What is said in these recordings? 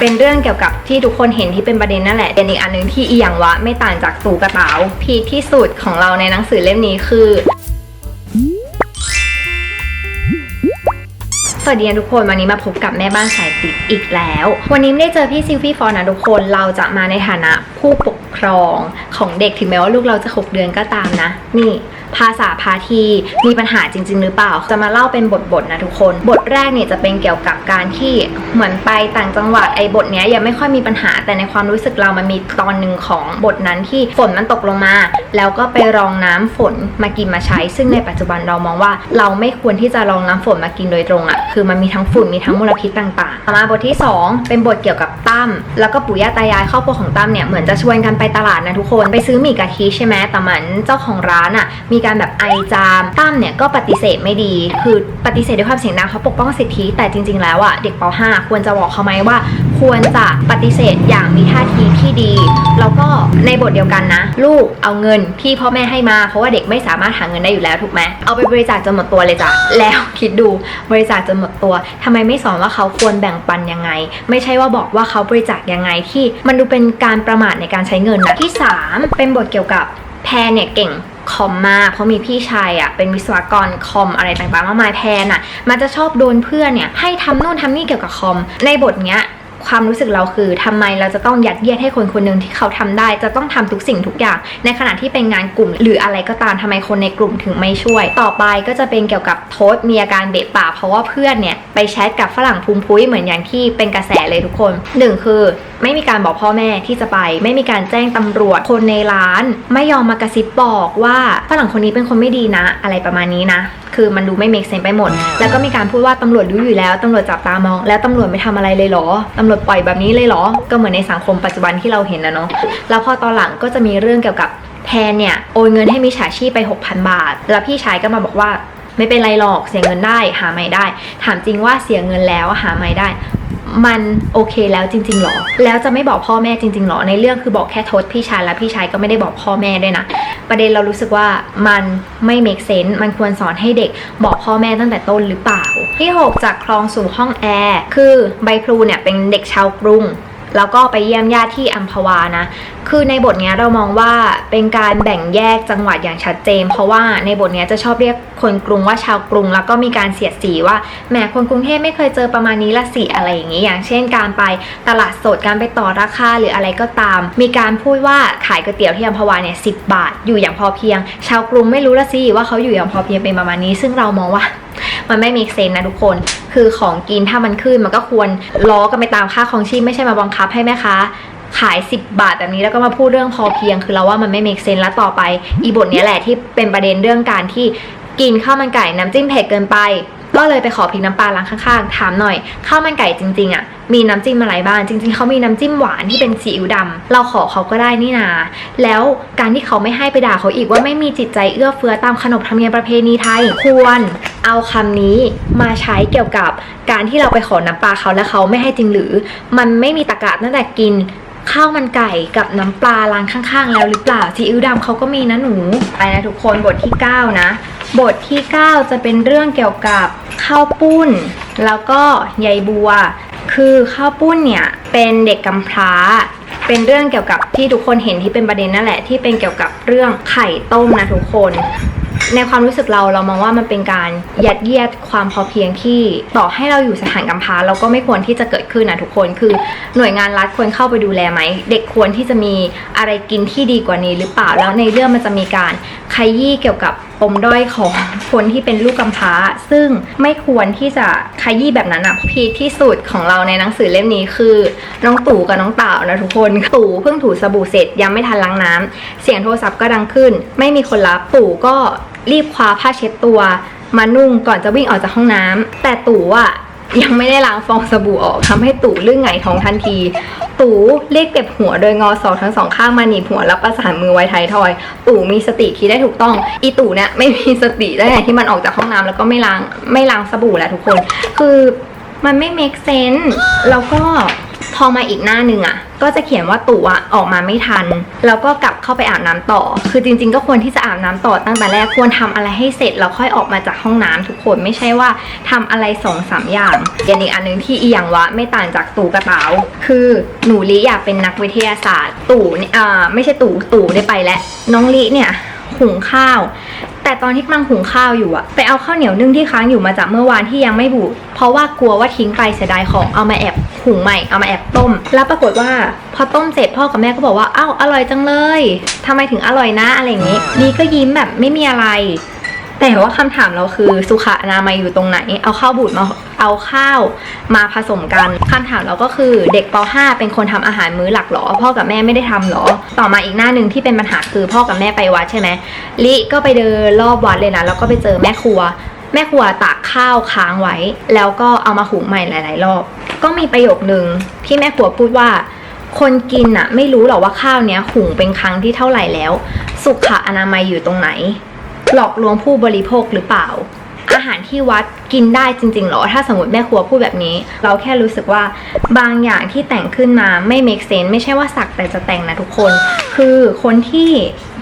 เป็นเรื่องเกี่ยวกับที่ทุกคนเห็นที่เป็นประเด็นนั่นแหละเป็นอีกอันหนึ่งที่อีหยังวะไม่ต่างจากตูกระเต๋าพีคที่สุดของเราในหนังสือเล่มนี้คือสวัสดีทุกคนวันนี้มาพบกับแม่บ้านสายติดอีกแล้ว วันนี้ไม่ได้เจอพี่ซิลฟี่ฟอนนะทุกคนเราจะมาในฐานะผู้ปกครองของเด็กถึงแม้ว่าลูกเราจะ 6 เดือนก็ตามนะ นี่ ภาษาพาทีมีปัญหาจริง ๆ หรือเปล่า จะมาเล่าเป็นบทๆนะทุกคน บทแรกเนี่ยจะเป็นเกี่ยวกับการที่เหมือนไปต่างจังหวัดไอ้บทเนี้ยยังไม่ค่อยมีปัญหาแต่ในความรู้สึกเรามันมีตอนหนึ่งของบทนั้นที่ฝนมันตกลงมา แล้วก็ไปรองน้ำฝนมากินมาใช้ ซึ่งในปัจจุบันเรามองว่าเราไม่ควรที่จะรองน้ำฝนมากินโดยตรงอะ่ะคือมันมีทั้งฝุ่นมีทั้งมลพิษต่างๆต่อมาบทที่ 2 เป็นบทเกี่ยวกับตั้มแล้วก็ปู่ย่าตายายครอบครัวของตั้มเนี่ยเหมือนจะชวนกันไปตลาดนะทุกคนไปซื้อหมี่กะทิใช่ไหมแต่เหมือนเจ้าของร้านอะ่ะมีการแบบไอจามตั้มเนี่ยก็ปฏิเสธไม่ดี คือปฏิเสธด้วยความเสียงดังเขาปกป้องสิทธิ แต่จริง ๆ แล้วอะ่ะเด็กป .5 ควรจะบอกเขาไหมว่า ควรจะปฏิเสธอย่างมีท่าทีที่ดี แล้วก็ในบทเดียวกันนะ ลูกเอาเงินที่พ่อแม่ให้มา เพราะว่าเด็กไม่สามารถหาเงินได้อยู่แล้วถูกไหมเอาไปบริจาคจนหมดตัวเลยจ้ะแล้วคิดดูบริจาคจนหมดตัวทำไมไม่สอนว่าเขาควรแบ่งปันยังไง ไม่ใช่ว่าบอกว่าเขาบริจาคยังไงที่มันดูเป็นการประมาทในการใช้เงินนะที่ 3 เป็นบทเกี่ยวกับแพรเนี่ยเก่ง คอมมาก เพราะมีพี่ชายอะ่ะเป็นวิศวกรคอมอะไรต่างๆมากมายแพนอะ่ะ มันจะชอบโดนเพื่อนเนี่ยให้ทำนู่นทำนี่เกี่ยวกับคอม ในบทเนี้ยความรู้สึกเราคือทำไมเราจะต้องยัดเยียดให้คนคนหนึ่งที่เขาทำได้ จะต้องทำทุกสิ่งทุกอย่าง ในขณะที่เป็นงานกลุ่ม หรืออะไรก็ตามทำไมคนในกลุ่มถึงไม่ช่วย ต่อไปก็จะเป็นเกี่ยวกับโทษมีอาการเบะปากเพราะว่าเพื่อนเนี่ยไปแชทกับฝรั่งพุงพุ้ยเหมือนอย่างที่เป็นกระแสเลยทุกคนหนึ่งคือ ไม่มีการบอกพ่อแม่ที่จะไป ไม่มีการแจ้งตำรวจคนในร้าน ไม่ยอมมากระซิบบอกว่าฝรั่งคนนี้เป็นคนไม่ดีนะ อะไรประมาณนี้นะ คือมันดูไม่เมกเซนไปหมด แล้วก็มีการพูดว่าตำรวจรู้อยู่แล้วตำรวจจับตามอง แล้วตำรวจไม่ทำอะไรเลยเหรอตำรวจปล่อยแบบนี้เลยเหรอ ก็เหมือนในสังคมปัจจุบันที่เราเห็นนะเนาะแล้วพอตอนหลังก็จะมีเรื่องเกี่ยวกับแพนเนี่ยโอนเงินให้มิจฉาชีพไป 6,000 บาท แล้วพี่ชายก็มาบอกว่าไม่เป็นไรหรอกเสียเงินได้หาไม่ได้ ถามจริงว่าเสียเงินแล้วหาไม่ได้ มันโอเคแล้วจริงๆหรอ แล้วจะไม่บอกพ่อแม่จริงๆหรอ ในเรื่องคือบอกแค่โทษพี่ชายแล้วพี่ชายก็ไม่ได้บอกพ่อแม่ด้วยนะ ประเด็นเรารู้สึกว่ามันไม่ make sense มันควรสอนให้เด็กบอกพ่อแม่ตั้งแต่ต้นหรือเปล่า ที่ 6 จากคลองสู่ห้องแอร์คือใบพลูเนี่ยเป็นเด็กชาวกรุงแล้วก็ไปเยี่ยมญาติที่อัมพวานะ คือในบทเนี้ยเรามองว่าเป็นการแบ่งแยกจังหวัดอย่างชัดเจน เพราะว่าในบทเนี้ยจะชอบเรียกคนกรุงว่าชาวกรุง แล้วก็มีการเสียดสีว่าแหมคนกรุงเทพไม่เคยเจอประมาณนี้ละสิอะไรอย่างนี้อย่างเช่น การไปตลาดสดการไปต่อราคาหรืออะไรก็ตาม มีการพูดว่าขายก๋วยเตี๋ยวที่อัมพวาเนี่ยสิบาท อยู่อย่างพอเพียง ชาวกรุงไม่รู้ละสิว่าเขาอยู่อย่างพอเพียงเป็นประมาณนี้ ซึ่งเรามองว่ามันไม่มีเซนนะทุกคน คือของกินถ้ามันขึ้นมันก็ควรล้อกันไปตามค่าของชีพไม่ใช่มาบังคับให้แม่ค้า ขาย 10 บาทแบบนี้แล้วก็มาพูดเรื่องพอเพียง คือเราว่ามันไม่ make sense แล้วต่อไป อีบทนี้แหละที่เป็นประเด็นเรื่องการที่กินข้าวมันไก่น้ำจิ้มเผ็ดเกินไป ก็เลยไปขอพริกน้ำปลาร้านข้างๆ ถามหน่อยข้าวมันไก่จริงๆอะมีน้ำจิ้มอะไรบ้างจริง ๆเขามีน้ำจิ้มหวานที่เป็นซีอิ๊วดำเราขอเขาก็ได้นี่นา แล้วการที่เขาไม่ให้ไปด่าเขาอีกว่าไม่มีจิตใจเอื้อเฟื้อตามขนบธรรมเนียมประเพณีไทยควรเอาคำนี้มาใช้เกี่ยวกับการที่เราไปขอน้ำปลาเขาแล้วเขาไม่ให้จริงหรือ มันไม่มีตะกะตั้งแต่กิน ข้าวมันไก่กับน้ำปลาร้านข้างๆ แล้วหรือเปล่าซีอิ๊วดำเขาก็มีนะหนูไปนะทุกคนบทที่ 9 นะ บทที่ 9 จะเป็นเรื่องเกี่ยวกับข้าวปุ้น แล้วก็ใยบัว คือข้าวปุ้นเนี่ยเป็นเด็กกำพร้าเป็นเรื่องเกี่ยวกับที่ทุกคนเห็นที่เป็นประเด็นนั่นแหละที่เป็นเกี่ยวกับเรื่องไข่ต้มนะทุกคน ในความรู้สึกเราเรามองว่ามันเป็นการยัดเยียดความพอเพียงที่ต่อให้เราอยู่สถานกำพร้าเราก็ไม่ควรที่จะเกิดขึ้นนะทุกคนคือหน่วยงานรัฐควรเข้าไปดูแลไหม เด็กควรที่จะมีอะไรกินที่ดีกว่านี้หรือเปล่าแล้วในเรื่องมันจะมีการขยี้เกี่ยวกับปมด้อยของคนที่เป็นลูกกำพร้า ซึ่งไม่ควรที่จะขยี้แบบนั้นอะพีที่สุดของเราในหนังสือเล่มนี้คือน้องตู่กับน้องเต่านะทุกคนตู่เพิ่งถูสบู่เสร็จยังไม่ทันล้างน้ำเสียงโทรศัพท์ก็ดังขึ้น ไม่มีคนรับตู่ก็ รีบคว้าผ้าเช็ดตัว มานุ่งก่อนจะวิ่งออกจากห้องน้ำแต่ตู่อะยังไม่ได้ล้างฟองสบู่ออกทำให้ตู่ลื่นไงท้องทันที ตู่เรียกเก็บหัวโดยงอศอกทั้งสองข้างมาหนีบหัวแล้วประสานมือไว้ท้ายทอย ตู่มีสติคิดได้ถูกต้อง อีตู่เนี่ยไม่มีสติได้ไงที่มันออกจากห้องน้ำแล้วก็ไม่ล้างไม่ล้างสบู่แหละทุกคน คือมันไม่ make sense แล้วก็ พอมาอีกหน้าหนึ่งอะก็จะเขียนว่าตู่อะออกมาไม่ทัน แล้วก็กลับเข้าไปอาบน้ำต่อ คือจริง ๆ ก็ควรที่จะอาบน้ำต่อตั้งแต่แรกควรทำอะไรให้เสร็จแล้วค่อยออกมาจากห้องน้ำทุกคนไม่ใช่ว่าทำอะไรสองสามอย่างอย่างอีกอันหนึงที่อีหยังวะไม่ต่างจากตู่กระเต๋าคือหนูลิอยากเป็นนักวิทยาศาสตร์ ตู่เนี่ยอ่าไม่ใช่ตู่ตู่ได้ไปแล้วน้องลิเนี่ยหุงข้าว แต่ตอนที่กำลังหุงข้าวอยู่อะไปเอาข้าวเหนียวนึ่งที่ค้างอยู่มาจากเมื่อวานที่ยังไม่บูดเพราะว่ากลัวว่าทิ้งไปเสียดายของเอามาแอบ หุงใหม่เอามาแอบต้ม แล้วปรากฏว่าพอต้มเสร็จพ่อกับแม่ก็บอกว่าอ้าวอร่อยจังเลยทำไมถึงอร่อยนะอะไรอย่างงี้ดีก็ยิ้มแบบไม่มีอะไร แต่ว่าคำถามเราคือสุขอนามัยอยู่ตรงไหน เอาข้าวบูดมาเอาข้าวมาผสมกันคำถามเราก็คือเด็กป .5 เป็นคนทำอาหารมื้อหลักหรอ พ่อกับแม่ไม่ได้ทำหรอ ต่อมาอีกหน้าหนึ่งที่เป็นปัญหาคือพ่อกับแม่ไปวัดใช่ไหมลิก็ไปเดินรอบวัดเลยนะแล้วก็ไปเจอแม่ครัว แม่ครัวตากข้าวค้างไว้ แล้วก็เอามาหุงใหม่หลาย ๆ รอบ ก็มีประโยคนึงที่แม่ครัวพูดว่า คนกินอะไม่รู้หรอกว่าข้าวเนี้ยหุงเป็นครั้งที่เท่าไหร่แล้ว สุขอนามัยอยู่ตรงไหน หลอกลวงผู้บริโภคหรือเปล่า อาหารที่วัดกินได้จริงๆหรอ ถ้าสมมติแม่ครัวพูดแบบนี้ เราแค่รู้สึกว่าบางอย่างที่แต่งขึ้นมาไม่ make sense ไม่ใช่ว่าสักแต่จะแต่งนะทุกคน คือคนที่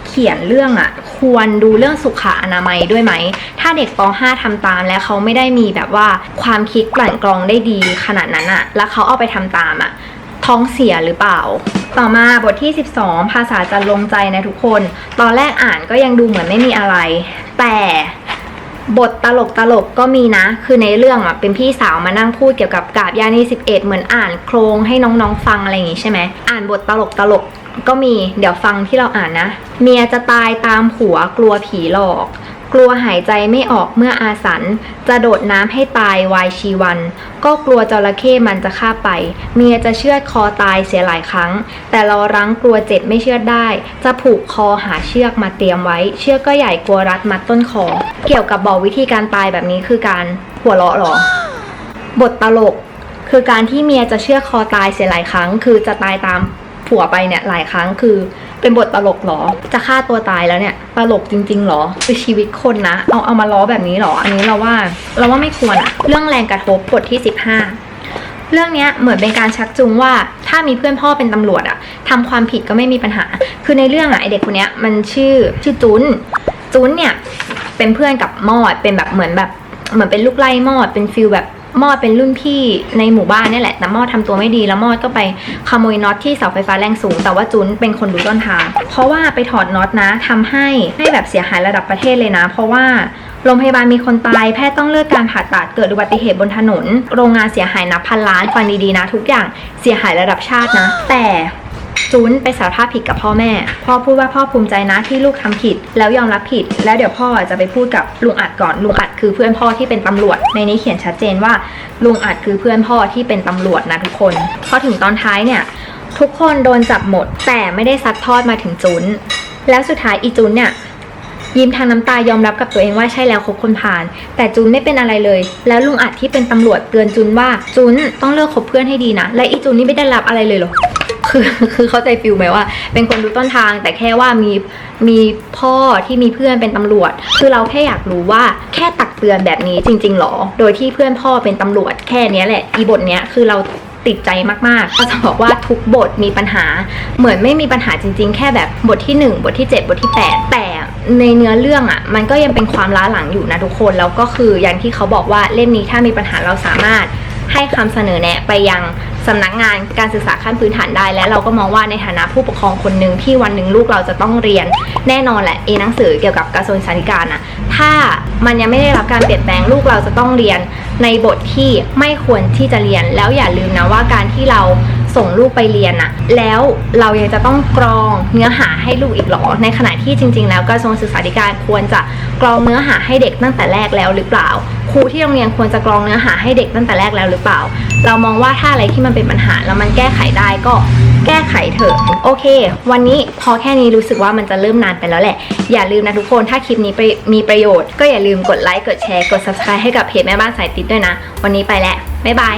เขียนเรื่องอะ่ะ ควรดูเรื่องสุขอนามัยด้วยไหม ถ้าเด็กป .5 ทำตามแล้วเขาไม่ได้มีแบบว่าความคิดกลั่นกรองได้ดีขนาดนั้นอะแล้วเขาเอาไปทำตามอะท้องเสียหรือเปล่า ต่อมาบทที่ 12 ภาษาจันลงใจนะทุกคน ตอนแรกอ่านก็ยังดูเหมือนไม่มีอะไร แต่ บทตลกตลกก็มีนะ คือในเรื่องอะเป็นพี่สาวมานั่งพูดเกี่ยวกับกาบยานี11 เหมือนอ่านโครงให้น้องๆฟังอะไรอย่างงี้ใช่ไหมอ่านบทตลกตลกก็มีเดี๋ยวฟังที่เราอ่านนะ เมียจะตายตามผัวกลัวผีหลอก กลัวหายใจไม่ออกเมื่ออาสัน จะโดดน้ำให้ตายวายชีวัน ก็กลัวจระเข้มันจะฆ่าไป เมียจะเชือดคอตายเสียหลายครั้ง แต่เรารั้งกลัวเจ็บไม่เชือดได้ จะผูกคอหาเชือกมาเตรียมไว้ เชือกก็ใหญ่กลัวรัดมัดต้นคอ เกี่ยวกับบอกวิธีการตายแบบนี้คือการหัวเราะหรอ บทตลก คือการที่เมียจะเชือดคอตายเสียหลายครั้ง คือจะตายตามผัวไปเนี่ยหลายครั้งคือ เป็นบทตลกเหรอ จะฆ่าตัวตายแล้วเนี่ย ตลกจริงๆเหรอคือชีวิตคนนะ เอาเอามาล้อแบบนี้เหรอ อันนี้เราว่าเราว่าไม่ควรอะเรื่องแรงกระทบบทที่ 15 เรื่องนี้เหมือนเป็นการชักจูงว่าถ้ามีเพื่อนพ่อเป็นตำรวจอะทำความผิดก็ไม่มีปัญหา คือในเรื่องอะไอเด็กคนเนี้ยมันชื่อชื่อจุนจุนเนี่ยเป็นเพื่อนกับมอดเป็นแบบเหมือนแบบเหมือนเป็นลูกไล่มอดเป็นฟิลแบบ มอดเป็นรุ่นพี่ในหมู่บ้านนี่แหละ แต่มอดทำตัวไม่ดีแล้วมอดก็ไปขโมยน็อตที่เสาไฟฟ้าแรงสูง แต่ว่าจุนเป็นคนดูต้นทาง เพราะว่าไปถอดน็อตนะทำให้ให้แบบเสียหายระดับประเทศเลยนะ เพราะว่าโรงพยาบาลมีคนตาย แพทย์ต้องเลือกการผ่าตัดเกิดอุบัติเหตุบนถนน โรงงานเสียหายนับพันล้านฟังดีๆนะ ทุกอย่างเสียหายระดับชาตินะ แต่ จุนไปสารภาพผิดกับพ่อแม่ พ่อพูดว่าพ่อภูมิใจนะที่ลูกทำผิด แล้วยอมรับผิด แล้วเดี๋ยวพ่อจะไปพูดกับลุงอัดก่อนลุงอัดคือเพื่อนพ่อที่เป็นตำรวจ ในนี้เขียนชัดเจนว่าลุงอัดคือเพื่อนพ่อที่เป็นตำรวจนะทุกคนพอถึงตอนท้ายเนี่ยทุกคนโดนจับหมด แต่ไม่ได้ซัดทอดมาถึงจุน แล้วสุดท้ายอีจุนเนี่ยยิ้มทางน้ำตายอมรับกับตัวเองว่าใช่แล้วคบคนผ่าน แต่จุนไม่เป็นอะไรเลย แล้วลุงอัดที่เป็นตำรวจเตือนจุนว่าจุนต้องเลิกคบเพื่อนให้ดีนะ และอีจุนนี่ไม่ได้รับอะไรเลยหรอ คือคือเข้าใจฟิลไหมว่า เป็นคนรู้ต้นทาง แต่แค่ว่ามีมีพ่อที่มีเพื่อนเป็นตำรวจ คือเราแค่อยากรู้ว่าแค่ตักเตือนแบบนี้จริงๆหรอ โดยที่เพื่อนพ่อเป็นตำรวจแค่นี้แหละ อีบทเนี้ยคือเราติดใจมากๆก็จะบอกว่าทุกบทมีปัญหา เหมือนไม่มีปัญหาจริง ๆ แค่แบบบทที่ 1 บทที่ 7 บทที่ 8 แต่ในเนื้อเรื่องอะ่ะ มันก็ยังเป็นความล้าหลังอยู่นะทุกคน แล้วก็คืออย่างที่เขาบอกว่าเล่มนี้ถ้ามีปัญหาเราสามารถ ให้คำเสนอแนะไปยังสำนักงานการศึกษาขั้นพื้นฐานได้ และเราก็มองว่าในฐานะผู้ปกครองคนหนึ่งที่วันหนึ่งลูกเราจะต้องเรียน แน่นอนแหละเอหนังสือเกี่ยวกับกระทรวงศึกษาธิการนะถ้ามันยังไม่ได้รับการเปลี่ยนแปลงลูกเราจะต้องเรียนในบทที่ไม่ควรที่จะเรียนแล้วอย่าลืมนะว่าการที่เรา ส่งลูกไปเรียนอะแล้วเรายังจะต้องกรองเนื้อหาให้ลูกอีกหรอ ในขณะที่จริง ๆ แล้วกระทรวงศึกษาธิการควรจะกรองเนื้อหาให้เด็กตั้งแต่แรกแล้วหรือเปล่าครูที่โรงเรียนควรจะกรองเนื้อหาให้เด็กตั้งแต่แรกแล้วหรือเปล่า เรามองว่าถ้าอะไรที่มันเป็นปัญหาแล้วมันแก้ไขได้ก็แก้ไขเถอะ โอเค วันนี้พอแค่นี้รู้สึกว่ามันจะเริ่มนานไปแล้วแหละ อย่าลืมนะทุกคน ถ้าคลิปนี้มีประโยชน์ ก็อย่าลืมกดไลค์ กดแชร์ กด subscribe ให้กับเพจแม่บ้านสายติดด้วยนะ วันนี้ไปแล้ว บ๊ายบาย